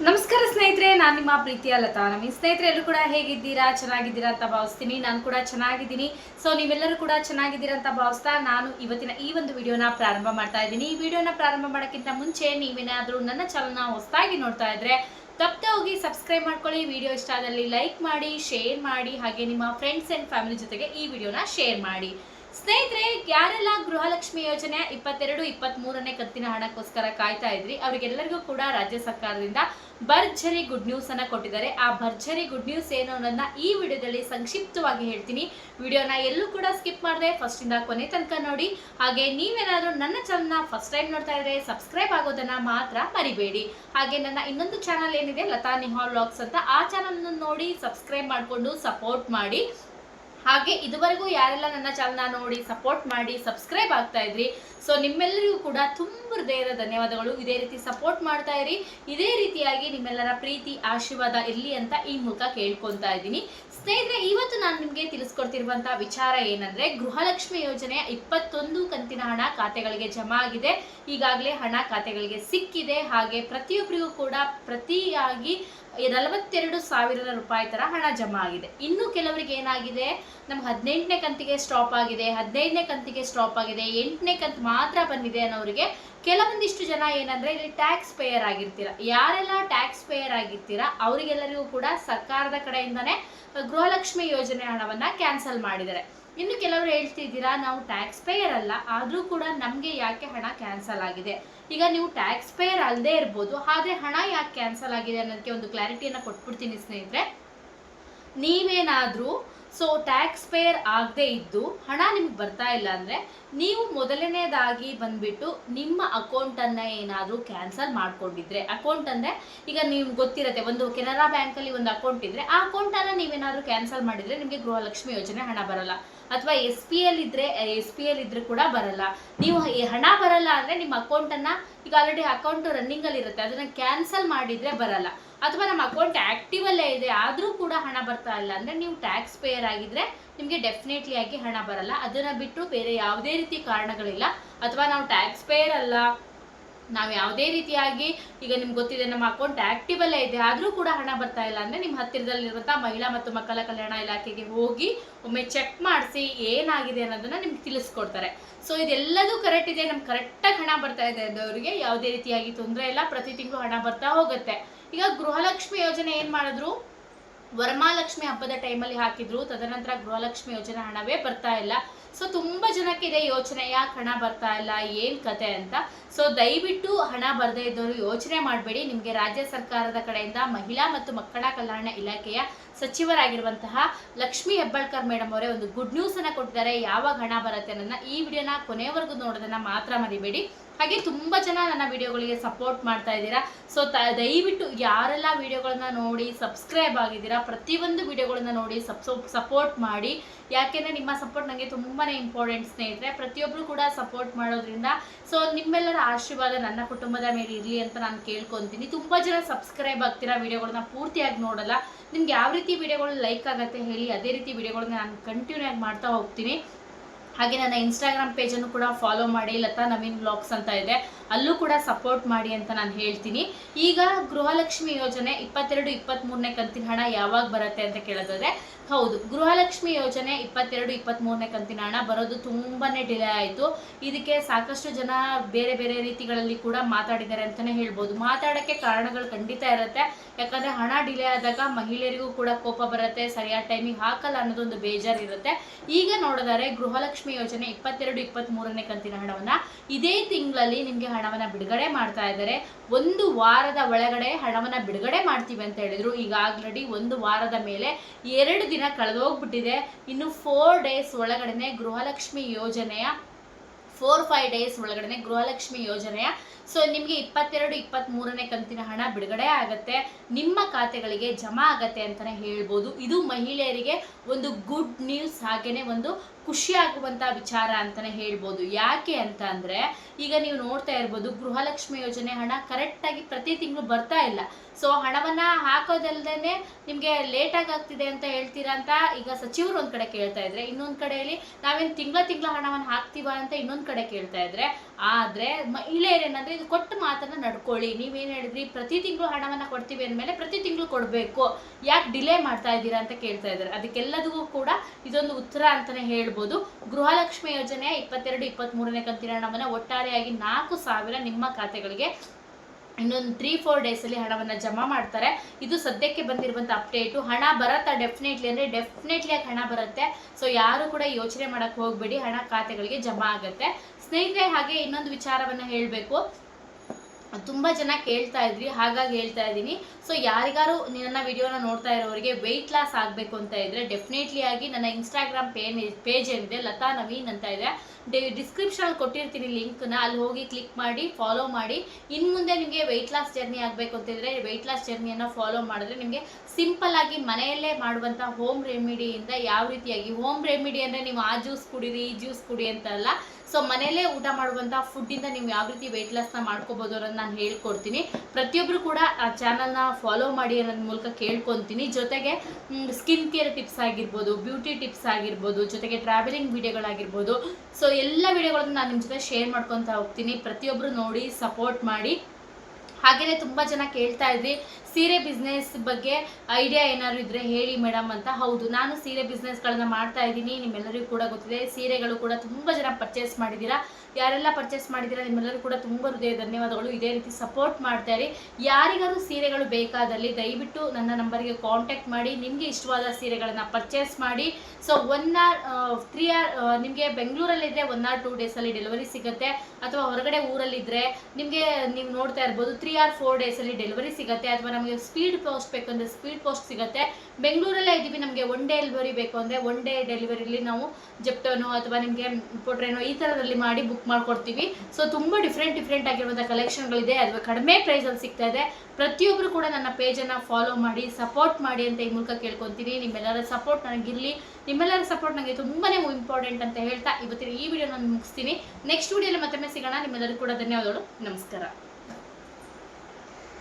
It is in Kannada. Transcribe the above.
ನಮಸ್ಕಾರ ಸ್ನೇಹಿತರೆ, ನಾನು ನಿಮ್ಮ ಪ್ರೀತಿಯ ಲತಾ. ನಮ್ಮ ಸ್ನೇಹಿತರೆ ಎಲ್ಲರೂ ಕೂಡ ಹೇಗಿದ್ದೀರಾ? ಚೆನ್ನಾಗಿದ್ದೀರಾ ಅಂತ ಭಾವಿಸ್ತೀನಿ. ನಾನು ಕೂಡ ಚೆನ್ನಾಗಿದ್ದೀನಿ. ಸೊ ನೀವೆಲ್ಲರೂ ಕೂಡ ಚೆನ್ನಾಗಿದ್ದೀರಾ ಅಂತ ಭಾವಿಸ್ತಾ ನಾನು ಇವತ್ತಿನ ಈ ಒಂದು ವಿಡಿಯೋನ ಪ್ರಾರಂಭ ಮಾಡ್ತಾ ಇದ್ದೀನಿ. ಈ ವಿಡಿಯೋನ ಪ್ರಾರಂಭ ಮಾಡೋಕ್ಕಿಂತ ಮುಂಚೆ ನೀವೇನಾದರೂ ನನ್ನ ಚಾನಲ್ನ ಹೊಸದಾಗಿ ನೋಡ್ತಾ ಇದ್ರೆ, ತಪ್ಪದೆ ಹೋಗಿ ಸಬ್ಸ್ಕ್ರೈಬ್ ಮಾಡ್ಕೊಳ್ಳಿ. ವಿಡಿಯೋ ಇಷ್ಟ ಆದಲ್ಲಿ ಲೈಕ್ ಮಾಡಿ ಶೇರ್ ಮಾಡಿ, ಹಾಗೆ ನಿಮ್ಮ ಫ್ರೆಂಡ್ಸ್ ಆ್ಯಂಡ್ ಫ್ಯಾಮಿಲಿ ಜೊತೆಗೆ ಈ ವಿಡಿಯೋನ ಶೇರ್ ಮಾಡಿ. ಸ್ನೇಹಿತರೆ ಯಾರೆಲ್ಲ ಗೃಹಲಕ್ಷ್ಮಿ ಯೋಜನೆ ಇಪ್ಪತ್ತೆರಡು ಇಪ್ಪತ್ತ್ ಮೂರನೇ ಕತ್ತಿನ ಹಣಕ್ಕೋಸ್ಕರ ಕಾಯ್ತಾ ಇದ್ರಿ. ಅವರಿಗೆಲ್ಲರಿಗೂ ಕೂಡ ರಾಜ್ಯ ಸರ್ಕಾರದಿಂದ ಭರ್ಜರಿ ಗುಡ್ ನ್ಯೂಸ್ ಅನ್ನ ಕೊಟ್ಟಿದ್ದಾರೆ. ಆ ಭರ್ಜರಿ ಗುಡ್ ನ್ಯೂಸ್ ಏನು ಅನ್ನೋದನ್ನ ಈ ವಿಡಿಯೋದಲ್ಲಿ ಸಂಕ್ಷಿಪ್ತವಾಗಿ ಹೇಳ್ತೀನಿ. ವಿಡಿಯೋನ ಎಲ್ಲೂ ಕೂಡ ಸ್ಕಿಪ್ ಮಾಡದೆ ಫಸ್ಟ್ ಇಂದ ಕೊನೆ ತನಕ ನೋಡಿ. ಹಾಗೆ ನೀವೇನಾದ್ರೂ ನನ್ನ ಚಾನಲ್ನ ಫಸ್ಟ್ ಟೈಮ್ ನೋಡ್ತಾ ಇದ್ರೆ ಸಬ್ಸ್ಕ್ರೈಬ್ ಆಗೋದನ್ನ ಮಾತ್ರ ಮರಿಬೇಡಿ. ಹಾಗೆ ನನ್ನ ಇನ್ನೊಂದು ಚಾನಲ್ ಏನಿದೆ, ಲತಾ ನಿಹಾಲ್ ವ್ಲಾಗ್ಸ್ ಅಂತ ಆ ಚಾನಲ್ ನೋಡಿ ಸಬ್ಸ್ಕ್ರೈಬ್ ಮಾಡಿಕೊಂಡು ಸಪೋರ್ಟ್ ಮಾಡಿ. ಹಾಗೆ ಇದುವರೆಗೂ ಯಾರೆಲ್ಲ ನನ್ನ ಚಾನಲ್ನ ನೋಡಿ ಸಪೋರ್ಟ್ ಮಾಡಿ ಸಬ್ಸ್ಕ್ರೈಬ್ ಆಗ್ತಾ ಇದ್ರಿ. ಸೊ ನಿಮ್ಮೆಲ್ಲರಿಗೂ ಕೂಡ ತುಂಬ ಹೃದಯದ ಧನ್ಯವಾದಗಳು. ಇದೇ ರೀತಿ ಸಪೋರ್ಟ್ ಮಾಡ್ತಾ ಇರಿ. ಇದೇ ರೀತಿಯಾಗಿ ನಿಮ್ಮೆಲ್ಲರ ಪ್ರೀತಿ, ಆಶೀರ್ವಾದ ಇರಲಿ ಅಂತ ಈ ಮೂಲಕ ಕೇಳ್ಕೊತಾ ಇದ್ದೀನಿ. ಸ್ನೇಹಿತರೆ, ಇವತ್ತು ನಾನು ನಿಮಗೆ ತಿಳಿಸ್ಕೊಡ್ತಿರುವಂತಹ ವಿಚಾರ ಏನಂದ್ರೆ, ಗೃಹಲಕ್ಷ್ಮಿ ಯೋಜನೆಯ ಇಪ್ಪತ್ತೊಂದು ಕಂತಿನ ಹಣ ಖಾತೆಗಳಿಗೆ ಜಮಾ ಆಗಿದೆ. ಈಗಾಗಲೇ ಹಣ ಖಾತೆಗಳಿಗೆ ಸಿಕ್ಕಿದೆ. ಹಾಗೆ ಪ್ರತಿಯೊಬ್ಬರಿಗೂ ಕೂಡ ಪ್ರತಿಯಾಗಿ ನಲವತ್ತೆರಡು ಸಾವಿರ ರೂಪಾಯಿ ತರ ಹಣ ಜಮಾ ಆಗಿದೆ. ಇನ್ನು ಕೆಲವರಿಗೆ ಏನಾಗಿದೆ? ನಮ್ಗೆ ಹದಿನೆಂಟನೇ ಕಂತಿಗೆ ಸ್ಟಾಪ್ ಆಗಿದೆ. ಹದಿನೈದನೇ ಕಂತಿಗೆ ಸ್ಟಾಪ್ ಆಗಿದೆ. ಎಂಟನೇ ಕಂತು ಮಾತ್ರ ಬಂದಿದೆ ಅನ್ನೋರಿಗೆ ಕೆಲವೊಂದಿಷ್ಟು ಜನ ಏನಂದ್ರೆ ಇಲ್ಲಿ ಟ್ಯಾಕ್ಸ್ ಪೇಯರ್ ಆಗಿರ್ತೀರ. ಯಾರೆಲ್ಲ ಟ್ಯಾಕ್ಸ್ ಪೇಯರ್ ಆಗಿರ್ತೀರಾ, ಅವರಿಗೆಲ್ಲರಿಗೂ ಕೂಡ ಸರ್ಕಾರದ ಕಡೆಯಿಂದನೇ ಗೃಹಲಕ್ಷ್ಮಿ ಯೋಜನೆ ಹಣವನ್ನ ಕ್ಯಾನ್ಸಲ್ ಮಾಡಿದ್ದಾರೆ. ಇನ್ನು ಕೆಲವರು ಹೇಳ್ತಿದ್ದೀರಾ, ನಾವು ಟ್ಯಾಕ್ಸ್ ಪೇಯರ್ ಅಲ್ಲ, ಆದರೂ ಕೂಡ ನಮಗೆ ಯಾಕೆ ಹಣ ಕ್ಯಾನ್ಸಲ್ ಆಗಿದೆ? ಈಗ ನೀವು ಟ್ಯಾಕ್ಸ್ ಪೇಯರ್ ಅಲ್ಲದೆ ಇರ್ಬೋದು, ಆದರೆ ಹಣ ಯಾಕೆ ಕ್ಯಾನ್ಸಲ್ ಆಗಿದೆ ಅನ್ನೋದಕ್ಕೆ ಒಂದು ಕ್ಲಾರಿಟಿಯನ್ನು ಕೊಟ್ಬಿಡ್ತೀನಿ ಸ್ನೇಹಿತರೆ. ನೀವೇನಾದರೂ ಸೊ ಟ್ಯಾಕ್ಸ್ ಪೇಯರ್ ಆಗದೆ ಇದ್ದು ಹಣ ನಿಮ್ಗೆ ಬರ್ತಾ ಇಲ್ಲ ಅಂದರೆ ನೀವು ಮೊದಲನೇದಾಗಿ ಬಂದ್ಬಿಟ್ಟು ನಿಮ್ಮ ಅಕೌಂಟನ್ನು ಏನಾದರೂ ಕ್ಯಾನ್ಸಲ್ ಮಾಡ್ಕೊಂಡಿದ್ರೆ ಅಕೌಂಟ್ ಅಂದರೆ ಈಗ ನಿಮ್ಗೆ ಗೊತ್ತಿರುತ್ತೆ, ಒಂದು ಕೆನರಾ ಬ್ಯಾಂಕಲ್ಲಿ ಒಂದು ಅಕೌಂಟ್ ಇದ್ದರೆ ಆ ಅಕೌಂಟನ್ನು ನೀವೇನಾದರೂ ಕ್ಯಾನ್ಸಲ್ ಮಾಡಿದರೆ ನಿಮಗೆ ಗೃಹಲಕ್ಷ್ಮಿ ಯೋಜನೆ ಹಣ ಬರಲ್ಲ. ಅಥವಾ ಎಸ್ ಪಿ ಎಲ್ ಇದ್ದರೆ ಎಸ್ ಪಿ ಎಲ್ ಇದ್ದರೆ ಕೂಡ ಬರಲ್ಲ. ನೀವು ಈ ಹಣ ಬರಲ್ಲ ಅಂದರೆ ನಿಮ್ಮ ಅಕೌಂಟನ್ನು ಈಗ ಆಲ್ರೆಡಿ ಅಕೌಂಟ್ ರನ್ನಿಂಗಲ್ಲಿ ಇರುತ್ತೆ, ಅದನ್ನು ಕ್ಯಾನ್ಸಲ್ ಮಾಡಿದರೆ ಬರಲ್ಲ. ಅಥವಾ ನಮ್ಮ ಅಕೌಂಟ್ ಆಕ್ಟಿವ್ ಅಲ್ಲೇ ಇದೆ, ಆದರೂ ಕೂಡ ಹಣ ಬರ್ತಾ ಇಲ್ಲ ಅಂದರೆ ನೀವು ಟ್ಯಾಕ್ಸ್ ಪೇಯರ್ ಆಗಿದ್ರೆ ನಿಮಗೆ ಡೆಫಿನೆಟ್ಲಿ ಆಗಿ ಹಣ ಬರಲ್ಲ. ಅದನ್ನು ಬಿಟ್ಟು ಬೇರೆ ಯಾವುದೇ ರೀತಿ ಕಾರಣಗಳಿಲ್ಲ. ಅಥವಾ ನಾವು ಟ್ಯಾಕ್ಸ್ ಪೇಯರ್ ಅಲ್ಲ, ನಾವು ಯಾವುದೇ ರೀತಿಯಾಗಿ, ಈಗ ನಿಮ್ಗೆ ಗೊತ್ತಿದೆ ನಮ್ಮ ಅಕೌಂಟ್ ಆಕ್ಟಿವ್ ಅಲ್ಲೇ ಇದೆ, ಆದರೂ ಕೂಡ ಹಣ ಬರ್ತಾ ಇಲ್ಲ ಅಂದರೆ ನಿಮ್ಮ ಹತ್ತಿರದಲ್ಲಿರುವಂಥ ಮಹಿಳಾ ಮತ್ತು ಮಕ್ಕಳ ಕಲ್ಯಾಣ ಇಲಾಖೆಗೆ ಹೋಗಿ ಒಮ್ಮೆ ಚೆಕ್ ಮಾಡಿಸಿ ಏನಾಗಿದೆ ಅನ್ನೋದನ್ನ ನಿಮ್ಗೆ ತಿಳಿಸ್ಕೊಡ್ತಾರೆ. ಸೊ ಇದೆಲ್ಲದೂ ಕರೆಕ್ಟ್ ಇದೆ. ನಮ್ಗೆ ಕರೆಕ್ಟಾಗಿ ಹಣ ಬರ್ತಾ ಇದೆ ಅವರಿಗೆ ಯಾವುದೇ ರೀತಿಯಾಗಿ ತೊಂದರೆ ಇಲ್ಲ. ಪ್ರತಿ ತಿಂಗಳು ಹಣ ಬರ್ತಾ ಹೋಗುತ್ತೆ. ಈಗ ಗೃಹಲಕ್ಷ್ಮಿ ಯೋಜನೆ ಏನು ಮಾಡಿದ್ರು? ವರ್ಮಾಲಕ್ಷ್ಮಿ ಹಬ್ಬದ ಟೈಮಲ್ಲಿ ಹಾಕಿದ್ರು. ತದನಂತರ ಗೃಹಲಕ್ಷ್ಮಿ ಯೋಜನೆ ಹಣವೇ ಬರ್ತಾ ಇಲ್ಲ. ಸೊ ತುಂಬ ಜನಕ್ಕೆ ಇದೆ ಯೋಚನೆ, ಯಾಕೆ ಹಣ ಬರ್ತಾ ಇಲ್ಲ, ಏನು ಕತೆ ಅಂತ. ಸೊ ದಯವಿಟ್ಟು ಹಣ ಬರದೇ ಇದ್ದವರು ಯೋಚನೆ ಮಾಡಬೇಡಿ. ನಿಮಗೆ ರಾಜ್ಯ ಸರ್ಕಾರದ ಕಡೆಯಿಂದ ಮಹಿಳಾ ಮತ್ತು ಮಕ್ಕಳ ಕಲ್ಯಾಣ ಇಲಾಖೆಯ ಸಚಿವರಾಗಿರುವಂತಹ ಲಕ್ಷ್ಮೀ ಹೆಬ್ಬಾಳ್ಕರ್ ಮೇಡಮ್ ಅವರೇ ಒಂದು ಗುಡ್ ನ್ಯೂಸ್ ಅನ್ನ ಕೊಟ್ಟಿದ್ದಾರೆ. ಯಾವಾಗ ಹಣ ಬರುತ್ತೆ ನನ್ನ ಈ ವಿಡಿಯೋನ ಕೊನೆಯವರೆಗೂ ನೋಡೋದನ್ನ ಮಾತ್ರ ಮರಿಬೇಡಿ. ಹಾಗೆ ತುಂಬ ಜನ ನನ್ನ ವಿಡಿಯೋಗಳಿಗೆ ಸಪೋರ್ಟ್ ಮಾಡ್ತಾ ಇದ್ದೀರಾ. ಸೊ ದಯವಿಟ್ಟು ಯಾರೆಲ್ಲ ವಿಡಿಯೋಗಳನ್ನ ನೋಡಿ ಸಬ್ಸ್ಕ್ರೈಬ್ ಆಗಿದ್ದೀರಾ, ಪ್ರತಿಯೊಂದು ವಿಡಿಯೋಗಳನ್ನ ನೋಡಿ ಸಪೋರ್ಟ್ ಮಾಡಿ. ಯಾಕೆಂದರೆ ನಿಮ್ಮ ಸಪೋರ್ಟ್ ನನಗೆ ತುಂಬಾ ಇಂಪಾರ್ಟೆಂಟ್ ಸ್ನೇಹಿತರೆ ಪ್ರತಿಯೊಬ್ಬರು ಕೂಡ ಸಪೋರ್ಟ್ ಮಾಡೋದ್ರಿಂದ. ಸೊ ನಿಮ್ಮೆಲ್ಲರ ಆಶೀರ್ವಾದ ನನ್ನ ಕುಟುಂಬದ ಮೇಲೆ ಇರಲಿ ಅಂತ ನಾನು ಕೇಳ್ಕೊಂತೀನಿ. ತುಂಬ ಜನ ಸಬ್ಸ್ಕ್ರೈಬ್ ಆಗ್ತೀರಾ ವಿಡಿಯೋಗಳನ್ನ ಪೂರ್ತಿಯಾಗಿ ನೋಡಲ್ಲ. ನಿಮ್ಗೆ ಯಾವ ರೀತಿ ವಿಡಿಯೋಗಳು ಲೈಕ್ ಆಗುತ್ತೆ ಹೇಳಿ, ಅದೇ ರೀತಿ ವಿಡಿಯೋಗಳನ್ನ ನಾನು ಕಂಟಿನ್ಯೂ ಆಗಿ ಮಾಡ್ತಾ ಹೋಗ್ತೀನಿ. ಹಾಗೆ ನನ್ನ ಇನ್ಸ್ಟಾಗ್ರಾಮ್ ಪೇಜನ್ನು ಕೂಡ ಫಾಲೋ ಮಾಡಿ, ಲತಾ ನವೀನ್ ಬ್ಲಾಗ್ಸ್ ಅಂತ ಇದೆ. ಅಲ್ಲೂ ಕೂಡ ಸಪೋರ್ಟ್ ಮಾಡಿ ಅಂತ ನಾನು ಹೇಳ್ತೀನಿ. ಈಗ ಗೃಹಲಕ್ಷ್ಮಿ ಯೋಜನೆ ಇಪ್ಪತ್ತೆರಡು ಇಪ್ಪತ್ತ್ಮೂರನೇ ಕಂತಿನ ಹಣ ಯಾವಾಗ ಬರುತ್ತೆ ಅಂತ ಕೇಳೋದಾದ್ರೆ, ಹೌದು, ಗೃಹಲಕ್ಷ್ಮಿ ಯೋಜನೆ ಇಪ್ಪತ್ತೆರಡು ಇಪ್ಪತ್ತ್ಮೂರನೇ ಕಂತಿನ ಹಣ ಬರೋದು ತುಂಬಾ ಡಿಲೇ ಆಯಿತು. ಇದಕ್ಕೆ ಸಾಕಷ್ಟು ಜನ ಬೇರೆ ಬೇರೆ ರೀತಿಗಳಲ್ಲಿ ಕೂಡ ಮಾತಾಡಿದ್ದಾರೆ ಅಂತಲೇ ಹೇಳ್ಬೋದು. ಮಾತಾಡೋಕ್ಕೆ ಕಾರಣಗಳು ಖಂಡಿತ ಇರುತ್ತೆ. ಯಾಕಂದರೆ ಹಣ ಡಿಲೇ ಆದಾಗ ಮಹಿಳೆಯರಿಗೂ ಕೂಡ ಕೋಪ ಬರುತ್ತೆ, ಸರಿಯಾದ ಟೈಮಿಗೆ ಹಾಕಲ್ಲ ಅನ್ನೋದೊಂದು ಬೇಜಾರು ಇರುತ್ತೆ. ಈಗ ನೋಡಿದರೆ ಗೃಹಲಕ್ಷ್ಮಿ ಯೋಜನೆ ಇಪ್ಪತ್ತೆರಡು ಇಪ್ಪತ್ತ್ಮೂರನೇ ಕಂತಿನ ಹಣವನ್ನು ಇದೇ ತಿಂಗಳಲ್ಲಿ ನಿಮಗೆ ಹಣವನ್ನು ಬಿಡುಗಡೆ ಮಾಡ್ತಾ ಇದ್ದಾರೆ. ಒಂದು ವಾರದ ಒಳಗಡೆ ಹಣವನ್ನು ಬಿಡುಗಡೆ ಮಾಡ್ತೀವಿ ಅಂತ ಹೇಳಿದ್ರು. ಈಗ ಆಲ್ರೆಡಿ ಒಂದು ವಾರದ ಮೇಲೆ ಎರಡು ದಿನ ಕಳೆದೋಗ್ಬಿಟ್ಟಿದೆ. ಇನ್ನು ಫೋರ್ ಡೇಸ್ ಒಳಗಡೆನೆ ಗೃಹಲಕ್ಷ್ಮಿ ಯೋಜನೆಯ ಫೋರ್ ಫೈವ್ ಡೇಸ್ ಒಳಗಡೆ ಗೃಹಲಕ್ಷ್ಮಿ ಯೋಜನೆಯ ಸೊ ನಿಮಗೆ ಇಪ್ಪತ್ತೆರಡು ಇಪ್ಪತ್ತ್ಮೂರನೇ ಕಂತಿನ ಹಣ ಬಿಡುಗಡೆ ಆಗುತ್ತೆ. ನಿಮ್ಮ ಖಾತೆಗಳಿಗೆ ಜಮಾ ಆಗತ್ತೆ ಅಂತಲೇ ಹೇಳ್ಬೋದು. ಇದು ಮಹಿಳೆಯರಿಗೆ ಒಂದು ಗುಡ್ ನ್ಯೂಸ್ ಹಾಗೆಯೇ ಒಂದು ಖುಷಿ ಆಗುವಂತ ವಿಚಾರ ಅಂತಾನೆ ಹೇಳ್ಬೋದು. ಯಾಕೆ ಅಂತ ಅಂದ್ರೆ, ಈಗ ನೀವು ನೋಡ್ತಾ ಇರ್ಬೋದು, ಗೃಹಲಕ್ಷ್ಮಿ ಯೋಜನೆ ಹಣ ಕರೆಕ್ಟಾಗಿ ಪ್ರತಿ ತಿಂಗಳು ಬರ್ತಾ ಇಲ್ಲ. ಸೊ ಹಣವನ್ನ ಹಾಕೋದಲ್ದೇನೆ ನಿಮಗೆ ಲೇಟಾಗಿ ಆಗಿ ಆಗ್ತಿದೆ ಅಂತ ಹೇಳ್ತೀರಾ ಅಂತ ಈಗ ಸಚಿವರು ಒಂದು ಕಡೆ ಕೇಳ್ತಾ ಇದ್ರೆ, ಇನ್ನೊಂದು ಕಡೆಯಲ್ಲಿ ನಾವೇನು ತಿಂಗಳ ತಿಂಗಳ ಹಣವನ್ನು ಹಾಕ್ತೀವ ಅಂತ ಇನ್ನೊಂದು ಕಡೆ ಕೇಳ್ತಾ ಇದ್ರೆ, ಆದ್ರೆ ಮಹಿಳೆಯರೇನಂದ್ರೆ ಇದು ಕೊಟ್ಟು ಮಾತನ್ನು ನಡ್ಕೊಳ್ಳಿ. ನೀವೇನು ಹೇಳಿದ್ರಿ, ಪ್ರತಿ ತಿಂಗಳು ಹಣವನ್ನ ಕೊಡ್ತೀವಿ ಅಂದ್ಮೇಲೆ ಪ್ರತಿ ತಿಂಗಳು ಕೊಡಬೇಕು. ಯಾಕೆ ಡಿಲೇ ಮಾಡ್ತಾ ಇದ್ದೀರಾ ಅಂತ ಕೇಳ್ತಾ ಇದ್ದಾರೆ. ಅದಕ್ಕೆಲ್ಲದಕ್ಕೂ ಕೂಡ ಇದೊಂದು ಉತ್ತರ ಅಂತಾನೆ ಹೇಳ್ಬೋದು. ಗೃಹಲಕ್ಷ್ಮಿ ಯೋಜನೆ ಇಪ್ಪತ್ತೆರಡು ಇಪ್ಪತ್ತ್ ಮೂರನೇ ಕಂತಿನ ಹಣವನ್ನು ಒಟ್ಟಾರೆಯಾಗಿ ನಾಲ್ಕು ಸಾವಿರ ನಿಮ್ಮ ಖಾತೆಗಳಿಗೆ ಇನ್ನೊಂದು ತ್ರೀ ಫೋರ್ ಡೇಸಲ್ಲಿ ಹಣವನ್ನು ಜಮಾ ಮಾಡ್ತಾರೆ. ಇದು ಸದ್ಯಕ್ಕೆ ಬಂದಿರುವಂಥ ಅಪ್ಡೇಟು ಹಣ ಬರತ್ತಾ ಡೆಫಿನೆಟ್ಲಿ ಅಂದ್ರೆ ಡೆಫಿನೆಟ್ಲಿ ಹಣ ಬರುತ್ತೆ. ಸೊ ಯಾರು ಕೂಡ ಯೋಚನೆ ಮಾಡಕ್ ಹೋಗಬೇಡಿ. ಹಣ ಖಾತೆಗಳಿಗೆ ಜಮಾ ಆಗುತ್ತೆ. ಸ್ನೇಹಿತರೆ, ಹಾಗೆ ಇನ್ನೊಂದು ವಿಚಾರವನ್ನ ಹೇಳಬೇಕು. ತುಂಬ ಜನ ಕೇಳ್ತಾ ಇದ್ರಿ, ಹಾಗಾಗಿ ಹೇಳ್ತಾ ಇದ್ದೀನಿ. ಸೊ ಯಾರಿಗಾರು ನನ್ನ ವಿಡಿಯೋನ ನೋಡ್ತಾ ಇರೋರಿಗೆ ವೆಯ್ಟ್ ಲಾಸ್ ಆಗಬೇಕು ಅಂತ ಇದ್ರೆ ಡೆಫಿನೆಟ್ಲಿ ಆಗಿ ನನ್ನ ಇನ್ಸ್ಟಾಗ್ರಾಮ್ ಪೇನ್ ಪೇಜ್ ಏನಿದೆ, ಲತಾ ನವೀನ್ ಅಂತ ಇದೆ. ಡಿಸ್ಕ್ರಿಪ್ಷನ್ ಕೊಟ್ಟಿರ್ತೀನಿ ಲಿಂಕ್ನ ಅಲ್ಲಿ ಹೋಗಿ ಕ್ಲಿಕ್ ಮಾಡಿ ಫಾಲೋ ಮಾಡಿ. ಇನ್ನು ಮುಂದೆ ನಿಮಗೆ ವೆಯ್ಟ್ ಲಾಸ್ ಜರ್ನಿ ಆಗಬೇಕು ಅಂತಿದ್ರೆ ವೆಯ್ಟ್ ಲಾಸ್ ಜರ್ನಿಯನ್ನು ಫಾಲೋ ಮಾಡಿದ್ರೆ ನಿಮಗೆ ಸಿಂಪಲ್ ಆಗಿ ಮನೆಯಲ್ಲೇ ಮಾಡುವಂಥ ಹೋಮ್ ರೆಮಿಡಿಯಿಂದ ಯಾವ ರೀತಿಯಾಗಿ ಹೋಮ್ ರೆಮಿಡಿ ಅಂದರೆ ನೀವು ಆ ಜ್ಯೂಸ್ ಕುಡೀರಿ, ಈ ಜ್ಯೂಸ್ ಕುಡಿ ಅಂತ ಅಲ್ಲ. ಸೊ ಮನೆಯಲ್ಲೇ ಊಟ ಮಾಡುವಂಥ ಫುಡ್ಡಿಂದ ನೀವು ಯಾವ ರೀತಿ ವೆಯ್ಟ್ ಲಾಸ್ನ ಮಾಡ್ಕೋಬೋದು ಅನ್ನೋದು ನಾನು ಹೇಳ್ಕೊಡ್ತೀನಿ. ಪ್ರತಿಯೊಬ್ಬರು ಕೂಡ ಆ ಚಾನಲ್ನ ಫಾಲೋ ಮಾಡಿ ಅನ್ನೋದ್ರ ಮೂಲಕ ಕೇಳ್ಕೊತೀನಿ. ಜೊತೆಗೆ ಸ್ಕಿನ್ ಕೇರ್ ಟಿಪ್ಸ್ ಆಗಿರ್ಬೋದು ಬ್ಯೂಟಿ ಟಿಪ್ಸ್ ಆಗಿರ್ಬೋದು, ಜೊತೆಗೆ ಟ್ರಾವೆಲಿಂಗ್ ವಿಡಿಯೋಗಳಾಗಿರ್ಬೋದು ಸೊ ಎಲ್ಲ ವಿಡಿಯೋಗಳನ್ನು ನಾನು ನಿಮ್ಮ ಜೊತೆ ಶೇರ್ ಮಾಡ್ಕೊತಾ ಹೋಗ್ತೀನಿ. ಪ್ರತಿಯೊಬ್ಬರು ನೋಡಿ ಸಪೋರ್ಟ್ ಮಾಡಿ. ಹಾಗೆಯೇ ತುಂಬ ಜನ ಕೇಳ್ತಾ ಇದ್ರಿ, ಸೀರೆ ಬಿಸ್ನೆಸ್ ಬಗ್ಗೆ ಐಡಿಯಾ ಏನಾದ್ರು ಇದ್ರೆ ಹೇಳಿ ಮೇಡಮ್ ಅಂತ. ಹೌದು, ನಾನು ಸೀರೆ ಬಿಸ್ನೆಸ್ಗಳನ್ನ ಮಾಡ್ತಾ ಇದ್ದೀನಿ, ನಿಮ್ಮೆಲ್ಲರಿಗೂ ಕೂಡ ಗೊತ್ತಿದೆ. ಸೀರೆಗಳು ಕೂಡ ತುಂಬ ಜನ ಪರ್ಚೇಸ್ ಮಾಡಿದ್ದೀರಾ? ಯಾರೆಲ್ಲ ಪರ್ಚೇಸ್ ಮಾಡಿದ್ದೀರಾ ನಿಮ್ಮೆಲ್ಲರೂ ಕೂಡ ತುಂಬ ಹೃದಯ ಧನ್ಯವಾದಗಳು. ಇದೇ ರೀತಿ ಸಪೋರ್ಟ್ ಮಾಡ್ತಾ ಇರಿ. ಯಾರಿಗಾರು ಸೀರೆಗಳು ಬೇಕಾದಲ್ಲಿ ದಯವಿಟ್ಟು ನನ್ನ ನಂಬರ್ಗೆ ಕಾಂಟ್ಯಾಕ್ಟ್ ಮಾಡಿ, ನಿಮಗೆ ಇಷ್ಟವಾದ ಸೀರೆಗಳನ್ನು ಪರ್ಚೇಸ್ ಮಾಡಿ. So one or three or ನಿಮಗೆ ಬೆಂಗಳೂರಲ್ಲಿದ್ದರೆ ಒನ್ ಆರ್ ಟೂ ಡೇಸಲ್ಲಿ ಡೆಲಿವರಿ ಸಿಗುತ್ತೆ. ಅಥವಾ ಹೊರಗಡೆ ಊರಲ್ಲಿದ್ದರೆ ನಿಮಗೆ, ನೀವು ನೋಡ್ತಾ ಇರ್ಬೋದು ತ್ರೀ ಆರ್ ಫೋರ್ ಡೇಸಲ್ಲಿ ಡೆಲಿವರಿ ಸಿಗುತ್ತೆ, ಅಥವಾ ನಮಗೆ ಸ್ಪೀಡ್ ಪೋಸ್ಟ್ ಬೇಕು ಅಂದರೆ ಸ್ಪೀಡ್ ಪೋಸ್ಟ್ ಸಿಗುತ್ತೆ. ಬೆಂಗಳೂರಲ್ಲೇ ಇದ್ದೀವಿ ನಮಗೆ ಒನ್ ಡೇ ಡೆಲಿವರಿ ಬೇಕು ಅಂದರೆ ಒನ್ ಡೇ ಡೆಲಿವರಿಲಿ ನಾವು ಜೆಪ್ಟೋನು ಅಥವಾ ನಿಮಗೆ ಪೊಟ್ರೇನೋ ಈ ಥರದಲ್ಲಿ ಮಾಡಿ ಬುಕ್ ಮಾಡಿಕೊಡ್ತೀವಿ. ಸೊ ತುಂಬ ಡಿಫ್ರೆಂಟ್ ಡಿಫ್ರೆಂಟ್ ಆಗಿರುವಂಥ ಕಲೆಕ್ಷನ್ಗಳಿದೆ ಅಥವಾ ಕಡಿಮೆ ಪ್ರೈಸಲ್ಲಿ ಸಿಗ್ತಾ ಇದೆ. ಪ್ರತಿಯೊಬ್ಬರು ಕೂಡ ನನ್ನ ಪೇಜನ್ನು ಫಾಲೋ ಮಾಡಿ ಸಪೋರ್ಟ್ ಮಾಡಿ ಅಂತ ಈ ಮೂಲಕ ಕೇಳ್ಕೊತೀನಿ. ನಿಮ್ಮೆಲ್ಲರ ಸಪೋರ್ಟ್ ನನಗಿರಲಿ. ನಿಮ್ಮೆಲ್ಲರ ಸಪೋರ್ಟ್ ನನಗೆ ತುಂಬಾನೇ ಇಂಪಾರ್ಟೆಂಟ್ ಅಂತ ಹೇಳ್ತಾ ಇವತ್ತಿನ ಈ ವಿಡಿಯೋ ನಾನು ಮುಗಿಸ್ತೀನಿ. ನೆಕ್ಸ್ಟ್ ವಿಡಿಯೋಲಿ ಮತ್ತೊಮ್ಮೆ ಸಿಗೋಣ. ನಿಮ್ಮೆಲ್ಲರಿಗೂ ಕೂಡ ಧನ್ಯವಾದಗಳು. ನಮಸ್ಕಾರ.